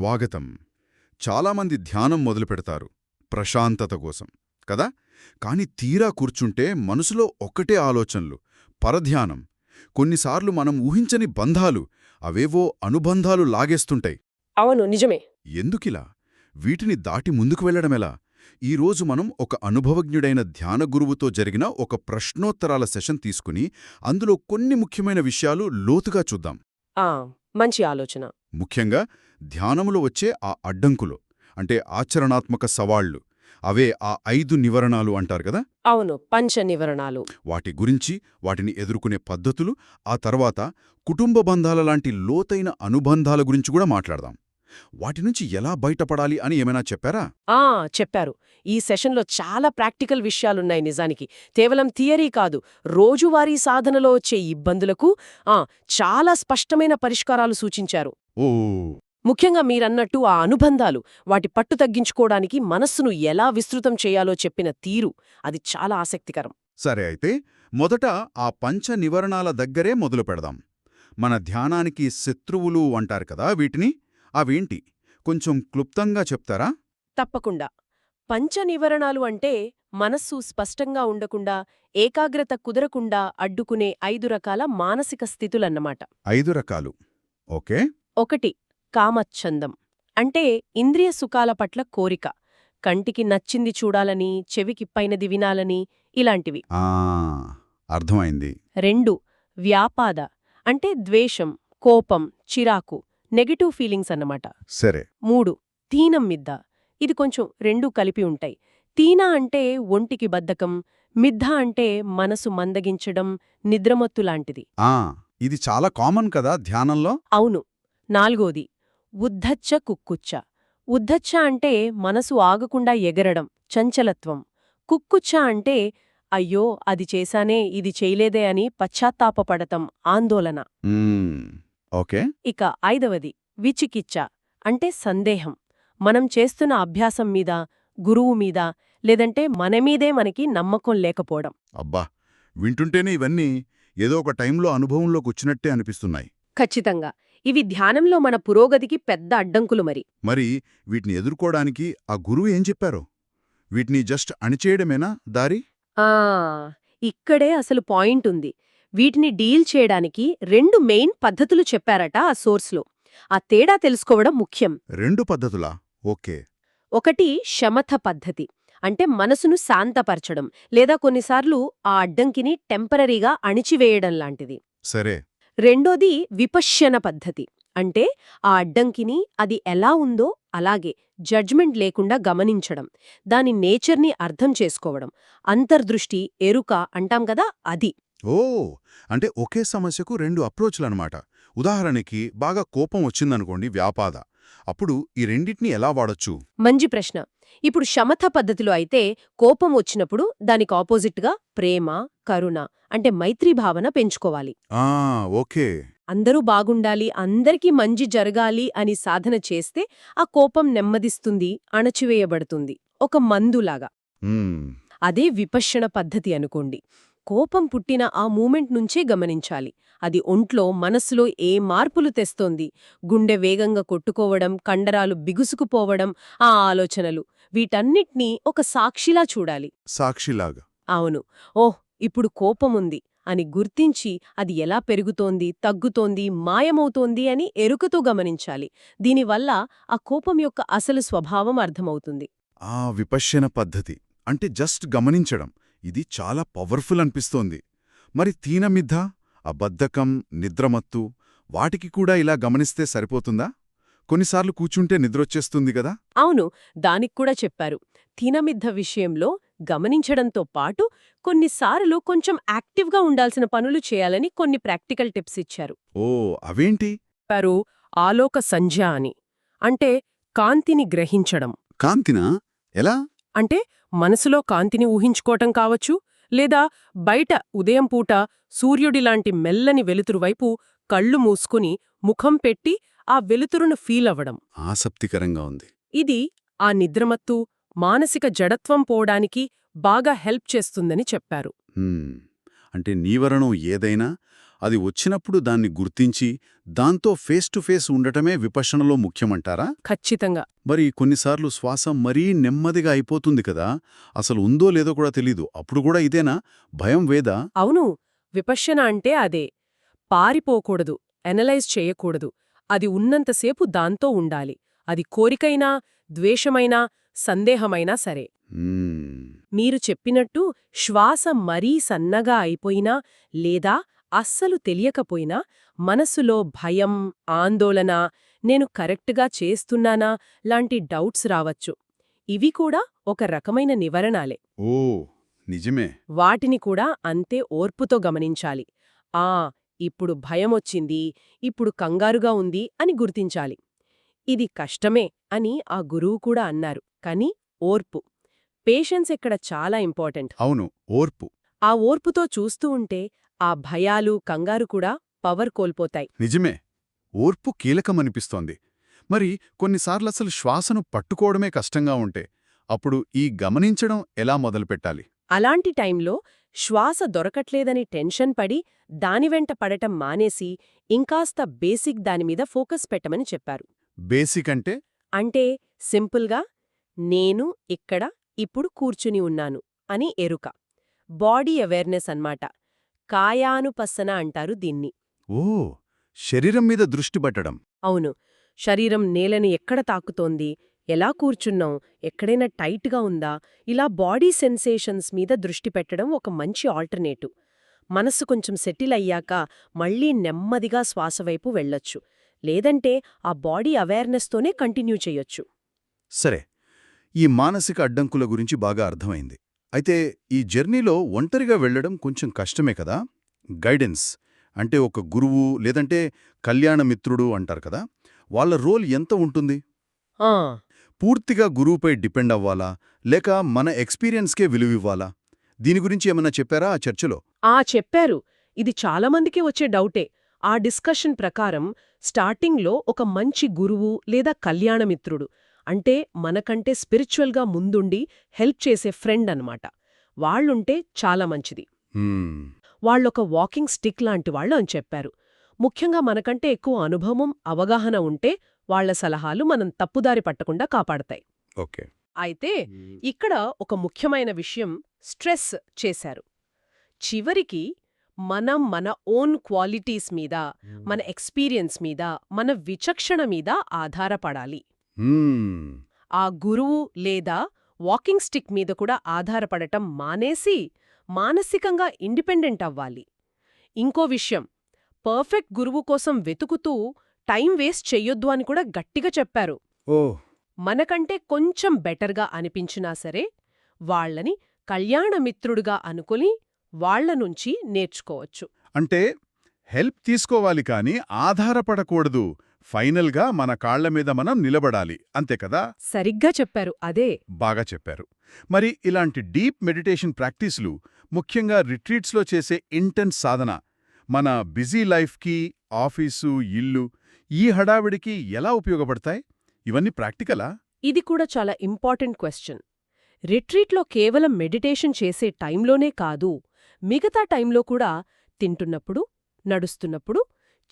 స్వాగతం. చాలామంది ధ్యానం మొదలుపెడతారు ప్రశాంతత కోసం. కదా? కాని తీరా కూర్చుంటే మనసులో ఒక్కటే ఆలోచనలు. పరధ్యానం. కొన్నిసార్లు మనం ఊహించని బంధాలు అవేవో అనుబంధాలు లాగేస్తుంటాయి. అవును నిజమే. ఎందుకిలా? వీటిని దాటి ముందుకు వెళ్ళడమెలా ఈరోజు మనం ఒక అనుభవజ్ఞుడైన ధ్యాన గురువుతో జరిగిన ఒక ప్రశ్నోత్తరాల సెషన్ తీసుకుని అందులో కొన్ని ముఖ్యమైన విషయాలు లోతుగా చూద్దాం. ఆ మంచి ఆలోచన. ముఖ్యంగా ధ్యానములో వచ్చే ఆ అడ్డంకులు అంటే ఆచరణాత్మక సవాళ్ళు అవే ఆ ఐదు నివరణాలు అంటారు కదా? అవును పంచ నివరణాలు. వాటి గురించి వాటిని ఎదుర్కొనే పద్ధతులు ఆ తర్వాత కుటుంబ బంధాల లాంటి లోతైన అనుబంధాల గురించి కూడా మాట్లాడదాం. వాటి నుంచి ఎలా బయటపడాలి అని ఏమైనా చెప్పారా? ఆ చెప్పారు. ఈ సెషన్లో చాలా ప్రాక్టికల్ విషయాలున్నాయి నిజానికి. కేవలం థియరీ కాదు రోజువారీ సాధనలో వచ్చే ఇబ్బందులకు ఆ చాలా స్పష్టమైన పరిష్కారాలు సూచించారు. ఓ! ముఖ్యంగా మీరన్నట్టు ఆ అనుబంధాలు వాటి పట్టు తగ్గించుకోవడానికి మనస్సును ఎలా విస్తృతం చేయాలో చెప్పిన తీరు అది చాలా ఆసక్తికరం. సరే అయితే మొదట ఆ పంచ నివరణాల దగ్గరే మొదలు పెడదాం. మన ధ్యానానికి శత్రువులు అంటారు కదా వీటిని? అవేంటి? కొంచెం క్లుప్తంగా చెప్తారా? తప్పకుండా. పంచ నివరణాలు అంటే మనస్సు స్పష్టంగా ఉండకుండా ఏకాగ్రత కుదరకుండా అడ్డుకునే ఐదు రకాల మానసిక స్థితులన్నమాట. ఐదు రకాలు. ఓకే. ఒకటి కామచ్ఛందం అంటే ఇంద్రియ సుఖాల పట్ల కోరిక. కంటికి నచ్చింది చూడాలని చెవికి పైనది వినాలని ఇలాంటివి. అర్థమైంది. రెండు వ్యాపాద. అంటే ద్వేషం కోపం చిరాకు నెగటివ్ ఫీలింగ్స్ అన్నమాట. సరే. మూడు తీనం మిద్ద. ఇది కొంచెం రెండూ కలిపి ఉంటాయి. తీన అంటే ఒంటికి బద్ధకం మిద్ధ అంటే మనసు మందగించడం నిద్రమత్తు లాంటిది. ఇది చాలా కామన్ కదా ధ్యానంలో? అవును. నాల్గోది ఉద్ధచ్చ కుక్కుచ్చ. ఉద్ధచ్చ అంటే మనసు ఆగకుండా ఎగరడం చంచలత్వం. కుక్కుచ్చ అంటే అయ్యో అది చేశానే ఇది చేయలేదే అని పశ్చాత్తాపపడటం ఆందోళన. ఓకే. ఇక ఐదవది విచికిచ్చ అంటే సందేహం. మనం చేస్తున్న అభ్యాసం మీద గురువు మీద లేదంటే మనమీదే మనకి నమ్మకం లేకపోవడం. అబ్బా! వింటుంటేనే ఇవన్నీ ఏదో ఒక టైంలో అనుభవంలోకి వచ్చినట్టే అనిపిస్తున్నాయి. ఖచ్చితంగా. ఇవి ధ్యానంలో మన పురోగతికి పెద్ద అడ్డంకులు మరి. మరి వీటిని ఎదుర్కోవడానికి ఆ గురువు ఏం చెప్పారు? వీటిని జస్ట్ అణిచేయడమేనా దారి? ఆ ఇక్కడే అసలు పాయింట్ ఉంది. వీటిని డీల్ చేయడానికి రెండు మెయిన్ పద్ధతులు చెప్పారట ఆ సోర్స్లో. ఆ తేడా తెలుసుకోవడం ముఖ్యం. రెండు పద్ధతులా? ఓకే. ఒకటి శమథ పద్ధతి. అంటే మనసును శాంతపరచడం లేదా కొన్నిసార్లు ఆ అడ్డంకిని టెంపరరీగా అణిచివేయడం లాంటిది. సరే. రెండోది విపశ్యన పద్ధతి. అంటే ఆ అడ్డంకిని అది ఎలా ఉందో అలాగే జడ్జ్మెంట్ లేకుండా గమనించడం దాని నేచర్ని అర్థం చేసుకోవడం అంతర్దృష్టి ఎరుక అంటాం కదా అది. ఓ! అంటే ఒకే సమస్యకు రెండు అప్రోచ్లనమాట ఉదాహరణకి బాగా కోపం వచ్చిందనుకోండి వ్యాపాద. అప్పుడు ఈ రెండింటిని ఎలా వాడొచ్చు? మంచి ప్రశ్న. ఇప్పుడు శమథ పద్ధతిలో అయితే కోపం వచ్చినప్పుడు దానికి ఆపోజిట్గా ప్రేమ కరుణ అంటే మైత్రీ భావన పెంచుకోవాలి. ఓకే. అందరూ బాగుండాలి అందరికీ మంచి జరగాలి అని సాధన చేస్తే ఆ కోపం నెమ్మదిస్తుంది అణచివేయబడుతుంది. ఒక మందులాగా. అదే విపశ్యన పద్ధతి అనుకోండి. కోపం పుట్టిన ఆ మూమెంట్ నుంచే గమనించాలి. అది ఒంట్లో మనస్సులో ఏ మార్పులు తెస్తోంది? గుండె వేగంగా కొట్టుకోవడం కండరాలు బిగుసుకుపోవడం ఆ ఆలోచనలు. వీటన్నిట్నీ ఒక సాక్షిలా చూడాలి. సాక్షిలాగా. అవును. ఓహ్ ఇప్పుడు కోపముంది అని గుర్తించి అది ఎలా పెరుగుతోంది తగ్గుతోంది మాయమవుతోంది అని ఎరుకతో గమనించాలి. దీనివల్ల ఆ కోపం యొక్క అసలు స్వభావం అర్థమవుతుంది. ఆ విపశ్యన పద్ధతి. అంటే జస్ట్ గమనించడం. ఇది చాలా పవర్ఫుల్ అనిపిస్తోంది. మరి తీనమిద్ధ ఆ బద్ధకం నిద్రమత్తు వాటికి కూడా ఇలా గమనిస్తే సరిపోతుందా? కొన్నిసార్లు కూచుంటే నిద్రొచ్చేస్తుంది కదా? అవును దానికి కూడా చెప్పారు. తినమిద్ధ విషయంలో గమనించడంతో పాటు కొన్నిసార్లు కొంచెం యాక్టివ్గా ఉండాల్సిన పనులు చేయాలని కొన్ని ప్రాక్టికల్ టిప్స్ ఇచ్చారు. ఓ అవేంటి? చెప్పారు ఆలోక సంధ్య అని. అంటే కాంతిని గ్రహించడం. కాంతినా? ఎలా? అంటే మనసులో కాంతిని ఊహించుకోవటం కావచ్చు లేదా బయట ఉదయం పూట సూర్యుడిలాంటి మెల్లని వెలుతురు వైపు కళ్ళు మూసుకుని ముఖం పెట్టి ఆ వెలుతురును ఫీల్ అవ్వడం. ఆసక్తికరంగా ఉంది. ఇది ఆ నిద్రమత్తు మానసిక జడత్వం పోవడానికి బాగా హెల్ప్ చేస్తుందని చెప్పారు. అంటే నీవరణం ఏదైనా అది వచ్చినప్పుడు దాన్ని గుర్తించి దాంతో ఫేస్ టు ఫేస్ ఉండటమే విపశనలో ముఖ్యమంటారా? ఖచ్చితంగా. మరి కొన్నిసార్లు శ్వాస మరీ నెమ్మదిగా అయిపోతుంది కదా అసలు ఉందో లేదో కూడా తెలీదు. అప్పుడు కూడా ఇదేనా? భయం వేదా? అవును విపశ్యన అంటే అదే. పారిపోకూడదు ఎనలైజ్ చేయకూడదు. అది ఉన్నంతసేపు దాంతో ఉండాలి. అది కోరికైనా ద్వేషమైనా సందేహమైనా సరే. మీరు చెప్పినట్టు శ్వాస మరీ సన్నగా అయిపోయినా లేదా అస్సలు తెలియకపోయినా మనసులో భయం ఆందోళన నేను కరెక్ట్గా చేస్తున్నానా లాంటి డౌట్స్ రావచ్చు. ఇవి కూడా ఒక రకమైన నివరణాలే. ఓ నిజమే. వాటిని కూడా అంతే ఓర్పుతో గమనించాలి. ఆ ఇప్పుడు భయమొచ్చింది ఇప్పుడు కంగారుగా ఉంది అని గుర్తించాలి. ఇది కష్టమే అని ఆ గురువు కూడా అన్నారు. కాని ఓర్పు పేషెన్స్ ఇక్కడ చాలా ఇంపార్టెంట్. అవును ఓర్పు. ఆ ఓర్పుతో చూస్తూ ఉంటే ఆ భయాలు కంగారు కూడా పవర్ కోల్పోతాయి. నిజమే. ఓర్పు కీలకమనిపిస్తోంది. మరి కొన్నిసార్లు అసలు శ్వాసను పట్టుకోవడమే కష్టంగా ఉంటే అప్పుడు ఈ గమనించడం ఎలా మొదలుపెట్టాలి? అలాంటి టైంలో శ్వాస దొరకట్లేదని టెన్షన్ పడి దాని వెంట పడటం మానేసి ఇంకాస్త బేసిక్ దానిమీద ఫోకస్ పెట్టమని చెప్పారు. బేసిక్ అంటే? అంటే సింపుల్గా నేను ఇక్కడ ఇప్పుడు కూర్చుని ఉన్నాను అని ఎరుక. బాడీ అవేర్నెస్ అన్మాట కాయానుపස්සన అంటారు దీన్ని. ఓ శరీరం మీద దృష్టి పట్టడం. అవును. శరీరం నేలని ఎక్కడ తాకుతోంది? ఎలా కూర్చున్నాం? ఎక్కడైనా టైట్గా ఉందా? ఇలా బాడీ సెన్సేషన్స్ మీద దృష్టి పెట్టడం ఒక మంచి ఆల్టర్నేటివ్ మనసు కొంచెం సెటిల్ అయ్యాక మళ్ళీ నెమ్మదిగా శ్వాస వైపు వెళ్ళొచ్చు. లేదంటే ఆ బాడీ అవేర్నెస్తోనే కంటిన్యూ చెయ్యొచ్చు సరే. ఈ మానసిక అడ్డంకుల గురించి బాగా అర్థమైంది. అయితే ఈ జర్నీలో ఒంటరిగా వెళ్ళడం కొంచెం కష్టమే కదా? గైడెన్స్ అంటే ఒక గురువు లేదంటే కళ్యాణమిత్రుడు అంటారు కదా? వాళ్ళ రోల్ ఎంత ఉంటుంది? ఆ. పూర్తిగా గురువుపై డిపెండ్ అవ్వాలా? లేక మన ఎక్స్పీరియన్స్కే విలువివ్వాలా? దీని గురించి ఏమన్నా చెప్పారా ఆ చర్చలో? ఆ చెప్పారు. ఇది చాలామందికి వచ్చే డౌటే. ఆ డిస్కషన్ ప్రకారం స్టార్టింగ్లో ఒక మంచి గురువు లేదా కళ్యాణమిత్రుడు అంటే మనకంటే స్పిరిచువల్గా ముందుండి హెల్ప్ చేసే ఫ్రెండ్ అన్నమాట. వాళ్ళుంటే చాలా మంచిది. హ్మ్, వాళ్ళొక వాకింగ్ స్టిక్ లాంటి వాళ్ళు అని చెప్పారు. ముఖ్యంగా మనకంటే ఎక్కువ అనుభవం అవగాహన ఉంటే వాళ్ళ సలహాలు మనం తప్పుదారి పట్టకుండా కాపాడతాయి. ఓకే. అయితే ఇక్కడ ఒక ముఖ్యమైన విషయం స్ట్రెస్ చేశారు. చివరికి మనం మన ఓన్ క్వాలిటీస్ మీద మన ఎక్స్పీరియన్స్ మీద మన విచక్షణ మీద ఆధారపడాలి. ఆ గురువు లేదా వాకింగ్ స్టిక్ మీద కూడా ఆధారపడటం మానేసి మానసికంగా ఇండిపెండెంట్ అవ్వాలి. ఇంకో విషయం పర్ఫెక్ట్ గురువు కోసం వెతుకుతూ టైం వేస్ట్ చెయ్యొద్దు అని కూడా గట్టిగా చెప్పారు. మనకంటే కొంచెం బెటర్గా అనిపించినా సరే వాళ్ళని కళ్యాణమిత్రుడుగా అనుకుని వాళ్ళ నుంచి నేర్చుకోవచ్చు. అంటే హెల్ప్ తీసుకోవాలి కాని ఆధారపడకూడదు. ఫైనల్గా మన కాళ్ళ మీద మనం నిలబడాలి. అంతే కదా? సరిగ్గా చెప్పారు. అదే. బాగా చెప్పారు. మరి ఇలాంటి డీప్ మెడిటేషన్ ప్రాక్టీసులు ముఖ్యంగా రిట్రీట్స్లో చేసే ఇంటెన్స్ సాధన మన బిజీ లైఫ్కి ఆఫీసు ఇల్లు ఈ హడావిడికి ఎలా ఉపయోగపడతాయి? ఇవన్నీ ప్రాక్టికలా? ఇది కూడా చాలా ఇంపార్టెంట్ క్వశ్చన్ రిట్రీట్లో కేవలం మెడిటేషన్ చేసే టైంలోనే కాదు మిగతా టైంలో కూడా తింటున్నప్పుడు నడుస్తున్నప్పుడు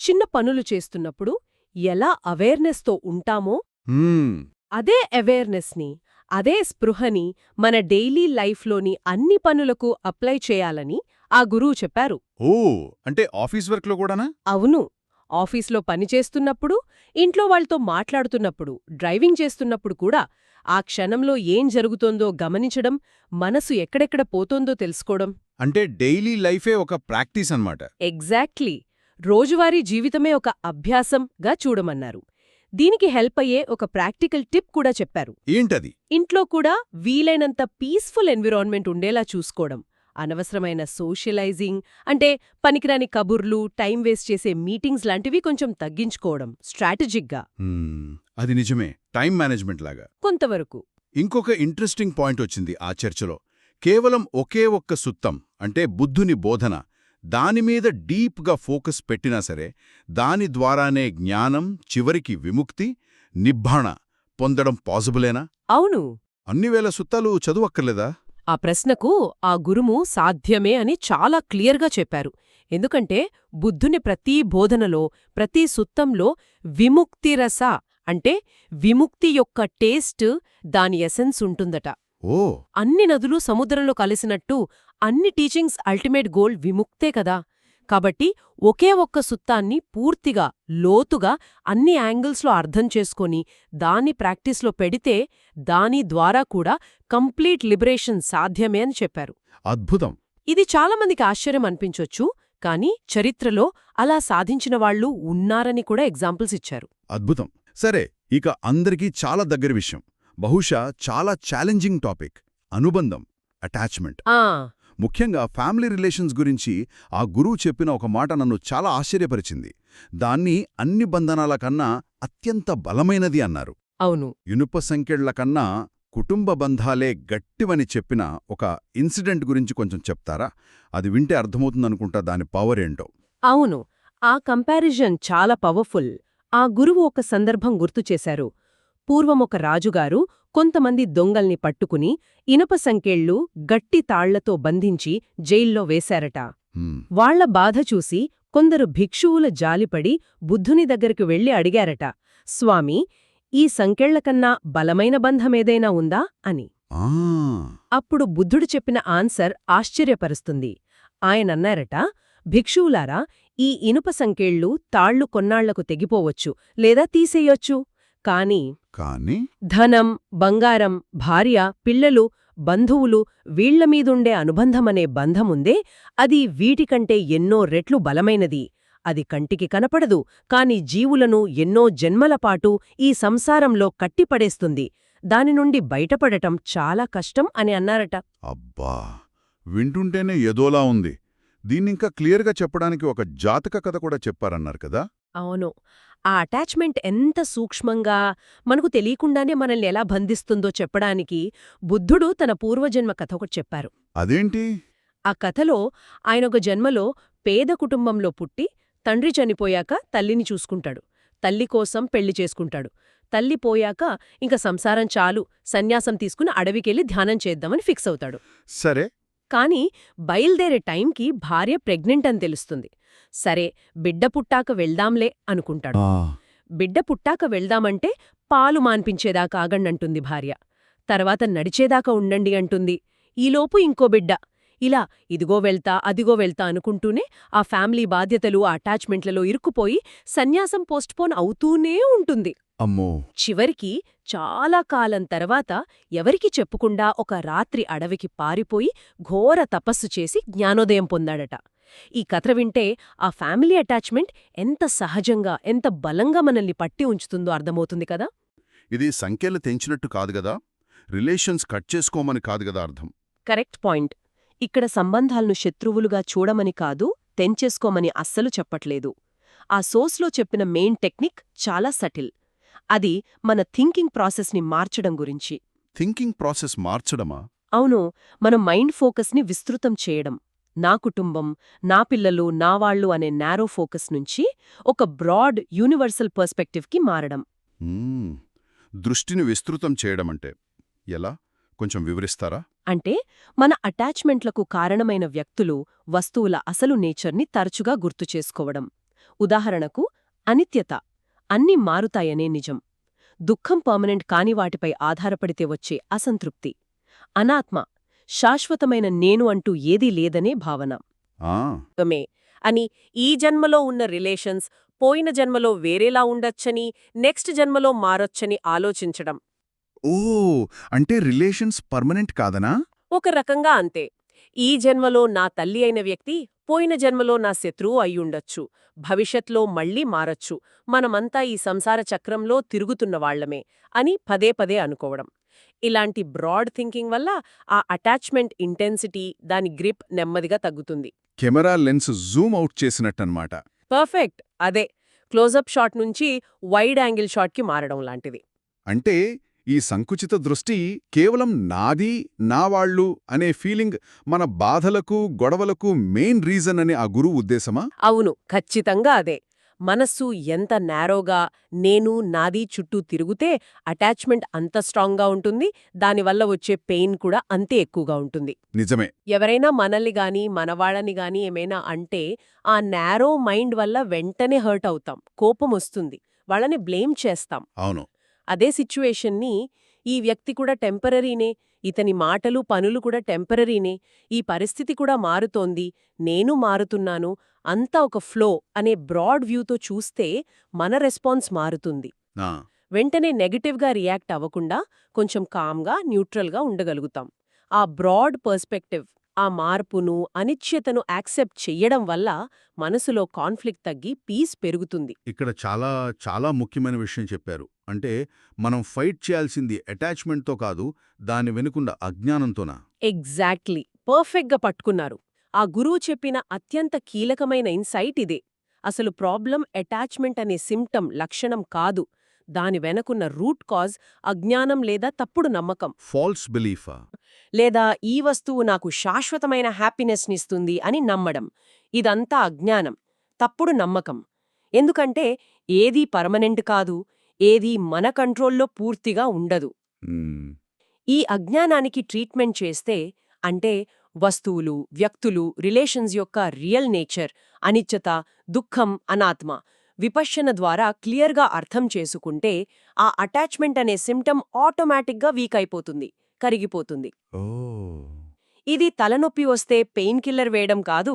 చిన్న పనులు చేస్తున్నప్పుడు ఎలా అవేర్నెస్తో ఉంటామో అదే అవేర్నెస్ని అదే స్పృహని మన డైలీ లైఫ్లోని అన్ని పనులకు అప్లై చేయాలని ఆ గురువు చెప్పారు. ఓ అంటే ఆఫీస్ వర్క్లో కూడానా? అవును. ఆఫీస్లో పనిచేస్తున్నప్పుడు ఇంట్లో వాళ్ళతో మాట్లాడుతున్నప్పుడు డ్రైవింగ్ చేస్తున్నప్పుడు కూడా ఆ క్షణంలో ఏం జరుగుతోందో గమనించడం మనసు ఎక్కడెక్కడ పోతోందో తెలుసుకోవడం. అంటే డైలీ లైఫే ఒక ప్రాక్టీస్ అన్నమాట. ఎగ్జాక్ట్లీ రోజువారీ జీవితమే ఒక అభ్యాసంగా చూడమన్నారు. దీనికి హెల్ప్ అయ్యే ఒక ప్రాక్టికల్ టిప్ కూడా చెప్పారు. ఏంటది? ఇంట్లో కూడా వీలైనంత పీస్ఫుల్ ఎన్విరాన్మెంట్ ఉండేలా చూసుకోవడం అనవసరమైన సోషలైజింగ్ అంటే పనికిరాని కబుర్లు టైం వేస్ట్ చేసే మీటింగ్స్ లాంటివి కొంచెం తగ్గించుకోవడం స్ట్రాటజిక్గా. అది నిజమే. టైం మేనేజ్మెంట్ లాగా. కొంతవరకు. ఇంకొక ఇంట్రెస్టింగ్ పాయింట్ వచ్చింది ఆ చర్చలో. కేవలం ఒకే ఒక్క సుత్తం అంటే బుద్ధుని బోధన దానిమీద డీప్గా ఫోకస్ పెట్టినా సరే దాని ద్వారానే జ్ఞానం చివరికి విముక్తి నిబ్బాణ పొందడం పాజిబులేనా? అవును. అన్ని వేల సుత్తాలు చదువక్కర్లేదా? ఆ ప్రశ్నకు ఆ గురుము సాధ్యమే అని చాలా క్లియర్గా చెప్పారు. ఎందుకంటే బుద్ధుని ప్రతి బోధనలో ప్రతి సుత్తంలో విముక్తిరస అంటే విముక్తి యొక్క టేస్ట్ దాని ఎసెన్స్ ఉంటుందట. ఓ. అన్ని నదులు సముద్రంలో కలిసినట్టు అన్ని టీచింగ్స్ అల్టిమేట్ గోల్ విముక్తే కదా. కాబట్టి ఒకే ఒక్క సుత్తాన్ని పూర్తిగా లోతుగా అన్ని యాంగిల్స్లో అర్థం చేసుకొని దాన్ని ప్రాక్టీస్లో పెడితే దాని ద్వారా కూడా కంప్లీట్ లిబరేషన్ సాధ్యమే అని చెప్పారు. అద్భుతం. ఇది చాలామందికి ఆశ్చర్యం అనిపించొచ్చు కానీ చరిత్రలో అలా సాధించిన వాళ్ళు ఉన్నారని కూడా ఎగ్జాంపుల్స్ ఇచ్చారు. అద్భుతం. సరే ఇక అందరికీ చాలా దగ్గర విషయం. బహుశా చాలా ఛాలెంజింగ్ టాపిక్ అనుబంధం అటాచ్మెంట్ ముఖ్యంగా ఫ్యామిలీ రిలేషన్స్ గురించి ఆ గురువు చెప్పిన ఒక మాట నన్ను చాలా ఆశ్చర్యపరిచింది. దాన్ని అన్ని బంధనాల కన్నా అత్యంత బలమైనది అన్నారు. అవును. ఇనుప సంకెళ్ళ కన్నా కుటుంబ బంధాలే గట్టివని చెప్పిన ఒక ఇన్సిడెంట్ గురించి కొంచెం చెప్తారా? అది వింటే అర్థమవుతుందనుకుంటా దాని పవర్ ఏంటో. అవును. ఆ కంపారిజన్ చాలా పవర్ఫుల్ ఆ గురువు ఒక సందర్భం గుర్తు చేశారు పూర్వం ఒక రాజుగారు కొంతమంది దొంగల్ని పట్టుకుని ఇనప సంకెళ్ళు గట్టి తాళ్ళతో బంధించి జైల్లో వేశారట. వాళ్ళ బాధ చూసి కొందరు భిక్షువుల జాలిపడి బుద్ధుని దగ్గరికి వెళ్ళి అడిగారట స్వామీ ఈ సంకెళ్ళకన్నా బలమైన బంధమేదైనా ఉందా? అని. అప్పుడు బుద్ధుడు చెప్పిన ఆన్సర్ ఆశ్చర్యపరుస్తుంది. ఆయనన్నారట భిక్షువులారా ఈ ఇనుప సంకేళ్ళు తాళ్ళు కొన్నాళ్ళకు తెగిపోవచ్చు లేదా తీసేయొచ్చు. కాని కానీ ధనం బంగారం భార్య పిల్లలు బంధువులు వీళ్ళమీదుండే అనుబంధమనే బంధముందే అది వీటికంటే ఎన్నో రెట్లు బలమైనది. అది కంటికి కనపడదు కాని జీవులను ఎన్నో జన్మలపాటు ఈ సంసారంలో కట్టిపడేస్తుంది. దాని నుండి బయటపడటం చాలా కష్టం అని అన్నారట. అబ్బా! వింటుంటేనే ఏదోలా ఉంది. దీన్నింకా క్లియర్గా చెప్పడానికి ఒక జాతక కథ కూడా చెప్పారన్నారు కదా? అవును. ఆ అటాచ్మెంట్ ఎంత సూక్ష్మంగా మనకు తెలియకుండానే మనల్ని ఎలా బంధిస్తుందో చెప్పడానికి బుద్ధుడు తన పూర్వజన్మ కథ ఒకటి చెప్పారు. అదేంటి? ఆ కథలో ఆయనొక జన్మలో పేద కుటుంబంలో పుట్టి తండ్రి చనిపోయాక తల్లిని చూసుకుంటాడు. తల్లి కోసం పెళ్ళి చేసుకుంటాడు. తల్లి పోయాక ఇంక సంసారం చాలు సన్యాసం తీసుకుని అడవికెళ్ళి ధ్యానం చేద్దామని ఫిక్స్ అవుతాడు. సరే. కాని బయల్దేరే టైంకి భార్య ప్రెగ్నెంట్ అని తెలుస్తుంది. సరే బిడ్డ పుట్టాక వెళ్దాంలే అనుకుంటాడు. బిడ్డ పుట్టాక వెళ్దామంటే పాలు మాన్పించేదాకా ఆగండంటుంది భార్య. తర్వాత నడిచేదాకా ఉండండి అంటుంది. ఈలోపు ఇంకో బిడ్డ. ఇలా ఇదిగో వెళ్తా అదిగో వెళ్తా అనుకుంటూనే ఆ ఫ్యామిలీ బాధ్యతలు అటాచ్మెంట్లలో ఇరుక్కుపోయి సన్యాసం పోస్ట్పోన్ అవుతూనే ఉంటుంది. అమ్మో! చివరికి చాలా కాలం తర్వాత ఎవరికి చెప్పుకుండా ఒక రాత్రి అడవికి పారిపోయి ఘోర తపస్సు చేసి జ్ఞానోదయం పొందాడట. ఈ కథ వింటే ఆ ఫ్యామిలీ అటాచ్మెంట్ ఎంత సహజంగా ఎంత బలంగా మనల్ని పట్టి ఉంచుతుందో అర్థమవుతుంది కదా? ఇది సంఖ్యలు తెంచినట్టు కాదు గదా రిలేషన్స్ కట్ చేసుకోమని కాదు గదా అర్థం? Correct point. ఇక్కడ సంబంధాలను శత్రువులుగా చూడమని కాదు తెంచేసుకోమని అస్సలు చెప్పట్లేదు. ఆ సోర్స్లో చెప్పిన మెయిన్ టెక్నిక్ చాలా సటిల్. అది మన థింకింగ్ ప్రాసెస్ని మార్చడం గురించి. థింకింగ్ ప్రాసెస్ మార్చడమా? అవును మన మైండ్ ఫోకస్ని విస్తృతం చేయడం. నా కుటుంబం నా పిల్లలు నా వాళ్ళు అనే నారో ఫోకస్ నుంచి ఒక బ్రాడ్ యూనివర్సల్ పర్స్పెక్టివ్కి మారడం. దృష్టిని విస్తృతం చేయడమంటే ఎలా? కొంచెం వివరిస్తారా? అంటే మన అటాచ్మెంట్లకు కారణమైన వ్యక్తులు వస్తువుల అసలు నేచర్ని తరచుగా గుర్తు చేసుకోవడం. ఉదాహరణకు అనిత్యత. అన్నీ మారుతాయనే నిజం. దుఃఖం పర్మనెంట్ కాని వాటిపై ఆధారపడితే వచ్చే అసంతృప్తి. అనాత్మ శాశ్వతమైన నేను అంటూ ఏదీ లేదనే భావన. అని ఈ జన్మలో ఉన్న రిలేషన్స్ పోయిన జన్మలో వేరేలా ఉండొచ్చని నెక్స్ట్ జన్మలో మారొచ్చని ఆలోచించడం. ఓ అంటే రిలేషన్స్ పర్మనెంట్ కాదనా? ఒక రకంగా అంతే. ఈ జన్మలో నా తల్లి అయిన వ్యక్తి పోయిన జన్మలో నా శత్రువు అయ్యుండొచ్చు. భవిష్యత్లో మళ్ళీ మారొచ్చు. మనమంతా ఈ సంసార చక్రంలో తిరుగుతున్న వాళ్ళమే అని పదే పదే అనుకోవడం. ఇలాంటి బ్రాడ్ థింకింగ్ వల్ల ఆ అటాచ్మెంట్ ఇంటెన్సిటీ దాని గ్రిప్ నెమ్మదిగా తగ్గుతుంది. కెమెరా లెన్స్ జూమ్ అవుట్ చేసినట్టన్మాట పర్ఫెక్ట్. అదే. క్లోజప్ షాట్ నుంచి వైడ్ యాంగిల్ షాట్కి మారడం లాంటిది. అంటే ఈ సంకుచిత దృష్టి కేవలం నాది నా వాళ్ళు అనే ఫీలింగ్ మన బాధలకు గొడవలకు మెయిన్ రీజన్ అనే ఆ గురువు ఉద్దేశమా? అవును ఖచ్చితంగా అదే. మనస్సు ఎంత నేరోగా నేను నాది చుట్టూ తిరుగుతే అటాచ్మెంట్ అంత స్ట్రాంగ్గా ఉంటుంది దానివల్ల వచ్చే పెయిన్ కూడా అంతే ఎక్కువగా ఉంటుంది. నిజమే. ఎవరైనా మనల్ని గాని మనవాళ్ళని గాని ఏమైనా అంటే ఆ నేరో మైండ్ వల్ల వెంటనే హర్ట్ అవుతాం కోపం వస్తుంది వాళ్ళని బ్లేమ్ చేస్తాం. అవును. అదే సిచ్యువేషన్ని ఈ వ్యక్తి కూడా టెంపరరీనే ఇతని మాటలు పనులు కూడా టెంపరరీనే ఈ పరిస్థితి కూడా మారుతోంది నేను మారుతున్నాను అంతా ఒక ఫ్లో అనే బ్రాడ్ వ్యూతో చూస్తే మన రెస్పాన్స్ మారుతుంది. వెంటనే నెగటివ్గా రియాక్ట్ అవ్వకుండా కొంచెం కామ్గా న్యూట్రల్గా ఉండగలుగుతాం. ఆ బ్రాడ్ పర్స్పెక్టివ్ ఆ మార్పును అనిశ్చయతను యాక్సెప్ట్ చెయ్యడం వల్ల మనసులో కాన్ఫ్లిక్ట్ తగ్గి పీస్ పెరుగుతుంది. ఇక్కడ చాలా చాలా ముఖ్యమైన విషయం చెప్పారు. అంటే మనం ఫైట్ చేయాల్సింది అటాచ్మెంట్తో కాదు దాని వెనుకున్న అజ్ఞానంతోనా? ఎగ్జాక్ట్లీ. పర్ఫెక్ట్గా పట్టుకున్నారు. ఆ గురువు చెప్పిన అత్యంత కీలకమైన ఇన్సైట్ ఇదే. అసలు ప్రాబ్లం అటాచ్మెంట్ అనే సిమ్టమ్ లక్షణం కాదు. దాని వెనకున్న రూట్ కాజ్ అజ్ఞానం లేదా తప్పుడు నమ్మకం. ఫాల్స్ బిలీఫా లేదా ఈ వస్తువు నాకు శాశ్వతమైన హ్యాపీనెస్నిస్తుంది అని నమ్మడం. ఇదంతా అజ్ఞానం తప్పుడు నమ్మకం. ఎందుకంటే ఏదీ పర్మనెంట్ కాదు ఏదీ మన కంట్రోల్లో పూర్తిగా ఉండదు. ఈ అజ్ఞానానికి ట్రీట్మెంట్ చేస్తే అంటే వస్తువులు వ్యక్తులు రిలేషన్స్ యొక్క రియల్ నేచర్ అనిశ్చత దుఃఖం అనాత్మ విపశ్యన ద్వారా క్లియర్గా అర్థం చేసుకుంటే ఆ అటాచ్మెంట్ అనే సిమ్టమ్ ఆటోమేటిక్గా వీక్ అయిపోతుంది కరిగిపోతుంది. ఓ. ఇది తలనొప్పి వస్తే పెయిన్ కిల్లర్ వేయడం కాదు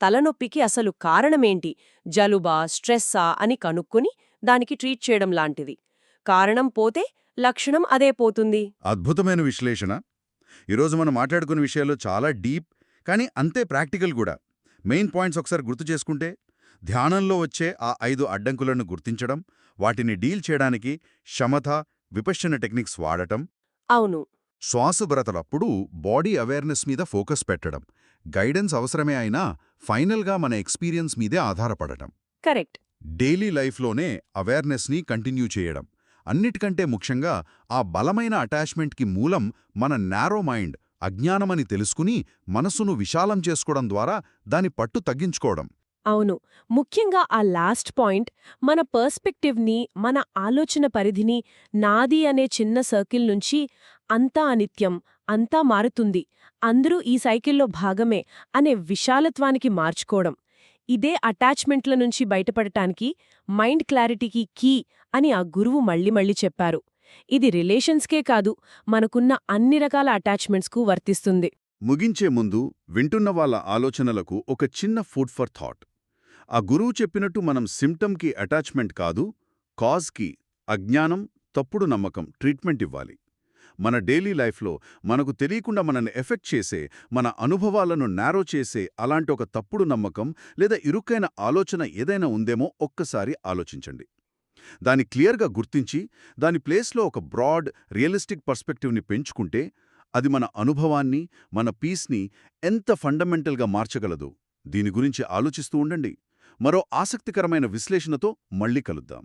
తలనొప్పికి అసలు కారణమేంటి? జలుబా స్ట్రెస్సా అని కనుక్కుని దానికి ట్రీట్ చేయడం లాంటిది. కారణం పోతే లక్షణం అదే పోతుంది. అద్భుతమైన విశ్లేషణ. ఈరోజు మనం మాట్లాడుకున్న విషయాలు చాలా డీప్ కానీ అంతే ప్రాక్టికల్ కూడా. మెయిన్ పాయింట్స్ ఒకసారి గుర్తు చేసుకుంటే ధ్యానంలో వచ్చే ఆ ఐదు అడ్డంకులను గుర్తించడం వాటిని డీల్ చేయడానికి శమథ విపశ్చన టెక్నిక్స్ వాడటం అవును. శ్వాసభరతలప్పుడు బాడీ అవేర్నెస్ మీద ఫోకస్ పెట్టడం గైడెన్స్ అవసరమే అయినా ఫైనల్గా మన ఎక్స్పీరియన్స్ మీదే ఆధారపడటం. కరెక్ట్. డైలీ లైఫ్లోనే అవేర్నెస్ని కంటిన్యూ చేయడం. అన్నిటికంటే ముఖ్యంగా ఆ బలమైన అటాచ్మెంట్కి మూలం మన నారో మైండ్ అజ్ఞానమని తెలుసుకుని మనసును విశాలం చేసుకోవడం ద్వారా దాని పట్టు తగ్గించుకోవడం. అవును. ముఖ్యంగా ఆ లాస్ట్ పాయింట్ మన పర్స్పెక్టివ్ని మన ఆలోచన పరిధిని నాది అనే చిన్న సర్కిల్ నుంచి అంతా అనిత్యం అంతా మారుతుంది. అందరూ ఈ సైకిల్లో భాగమే అనే విశాలత్వానికి మార్చుకోవడం. ఇదే అటాచ్మెంట్ల నుంచి బయటపడటానికి మైండ్ క్లారిటీకి కీ అని ఆ గురువు మళ్ళీ మళ్ళీ చెప్పారు. ఇది రిలేషన్స్కే కాదు మనకున్న అన్ని రకాల అటాచ్మెంట్స్కు వర్తిస్తుంది. ముగించే ముందు వింటున్న వాళ్ళ ఆలోచనలకు ఒక చిన్న ఫుడ్ ఫర్ థాట్. ఆ గురువు చెప్పినట్టు మనం సిమ్టమ్కి అటాచ్మెంట్ కాదు కాజ్కి అజ్ఞానం తప్పుడు నమ్మకం ట్రీట్మెంట్ ఇవ్వాలి. మన డైలీ లైఫ్లో మనకు తెలియకుండా మనల్ని ఎఫెక్ట్ చేసే మన అనుభవాలను నేరో చేసే అలాంటి ఒక తప్పుడు నమ్మకం లేదా ఇరుక్కైన ఆలోచన ఏదైనా ఉందేమో ఒక్కసారి ఆలోచించండి. దాన్ని క్లియర్గా గుర్తించి దాని ప్లేస్లో ఒక బ్రాడ్ రియలిస్టిక్ పర్స్పెక్టివ్ని పెంచుకుంటే అది మన అనుభవాన్ని మన పీస్ని ఎంత ఫండమెంటల్గా మార్చగలదు? దీని గురించి ఆలోచిస్తూ ఉండండి. మరో ఆసక్తికరమైన విశ్లేషణతో మళ్ళీ కలుద్దాం.